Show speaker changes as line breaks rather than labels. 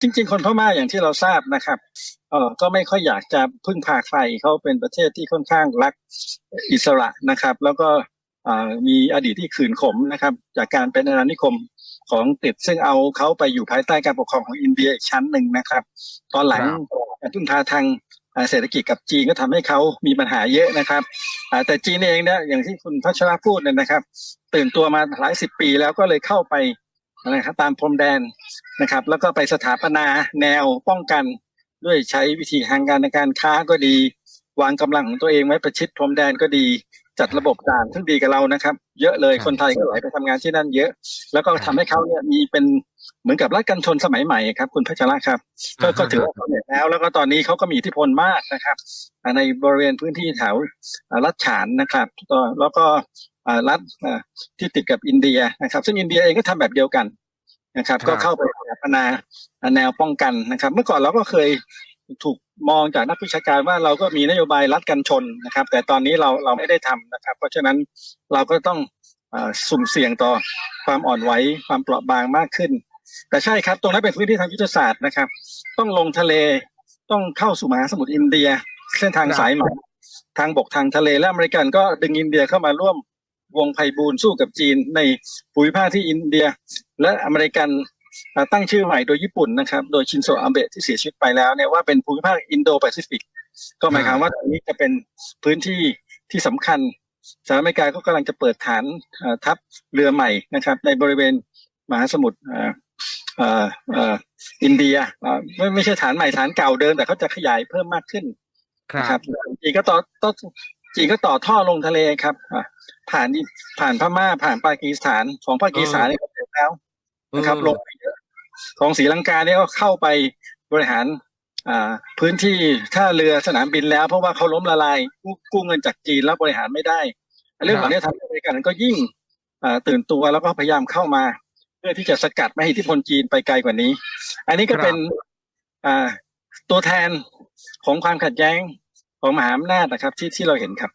จริง ๆ คนพม่าอย่างที่เราทราบนะครับเออก็ไม่ค่อยอยากจะพึ่งพาใครเขาเป็นประเทศที่ค่อนข้างรักอิสระนะครับ แล้วก็มีอดีตที่ขืนขมนะครับ จากการเป็นอาณานิคมของติดซึ่งเอาเขาไปอยู่ภายใต้การปกครองของอินเดียอีกชั้นหนึ่งนะครับ ตอนหลังการพึ่งพาทางเศรษฐกิจกับจีนก็ทำให้เขามีปัญหาเยอะนะครับแต่จีนเองเนี่ยอย่างที่คุณพัชระพูดเนี่ยนะครับ ตื่นตัวมาหลายสิบปีแล้วก็เลยเข้าไปนะครับตามพรมแดน นะครับ แล้วก็ไปสถาปนาแนวป้องกันด้วยใช้วิธีทางการในการค้าก็ดี วางกำลังของตัวเองไว้ประชิดพรมแดนก็ดี จัดระบบด่านซึ่งดีกับเรานะครับ เยอะเลย
ครับ
คนไทยก็ไหลไปทำงานที่นั่นเยอะ แล้วก็ทำให้เขาเนี่ยมีเป็นเหมือนกับรัฐกันชนสมัยใหม่ครับ คุณพัชระครับ ก็ก็ถือว่าสำเร็จแล้ว แล้วก็ตอนนี้เขาก็มีอิทธิพลมากนะครับอ่าในบริเวณพื้นที่แถวอ่ารัฐฉานนะครับก็แล้วก็อ่ารัฐอ่าที่ติดกับอินเดียนะครับ ซึ่งอินเดียเองก็ทำแบบเดียวกันนะครับ
ครับ
ก็เข้าไปสถาป นาแนวป้องกันนะครับ เมื่อก่อนเราก็เคยถูกมองจากนักวิชาการว่าเราก็มีนโยบายรัฐกันชนนะครับ แต่ตอนนี้เราเราไม่ได้ทำนะครับ เพราะฉะนั้นเราก็ต้องอสุ่มเสี่ยงต่อความอ่อนไหวความเปราะบางมากขึ้น แต่ใช่ครับ ตรงนั้นเป็นพื้นที่ทางยุทธศาสตร์นะครับ ต้องลงทะเลต้องเข้าสู่มหาสมุทรอินเดีย เส้นทางสายไหม่ทางบกทางทะเลและอเมริกันก็ดึงอินเดียเข้ามาร่วมวงไพบูลย์สู้กับจีนในภูมิภาคที่อินเดีย และอเมริกัน ตั้งชื่อใหม่โดยญี่ปุ่นนะครับ โดยชินโซอาเบะที่เสียชีวิตไปแล้วเนี่ยว่าเป็นภูมิภาคอินโดแปซิฟิกก็หมายความว่าตรงนี้จะเป็นพื้นที่ที่สำคัญสหรัฐอเมริกาก็กำลังจะเปิดฐานอ่าทัพเรือใหม่นะครับ ในบริเวณมหาสมุทรอ่าเอ่อเอ่ออินเดียอ่าไม่ไม่ใช่ฐานใหม่ฐานเก่าเดิม แต่เขาจะขยายเพิ่มมากขึ้น
ครับ
นะครับจีนก็ต่อต่อจีนก็ต่อท่อลงทะเลครับอ่าผ่านผ่านพม่าผ่านปากีสถานของปากีสถานเนี่ยก็เสร็จแล้วนะครับลงไปเยอะ ของศรีลังกาเนี่ยก็เข้าไปบริหารอ่าพื้นที่ท่าเรือสนามบินแล้ว เพราะว่าเขาล้มละลายกู้กู้เงินจากจีนแล้วบริหารไม่ได้ เรื่องเหล่านี้ทำให้อเมริกันก็ยิ่งอ่าตื่นตัวแล้วก็พยายามเข้ามา เพื่อที่จะสกัดไม่ให้อิทธิพลจีนไปไกลกว่านี้ อันนี้ก็
ครับ
เป็นอ่าตัวแทนของความขัดแย้งของมหาอำนาจนะครับที่ที่เราเห็นครับ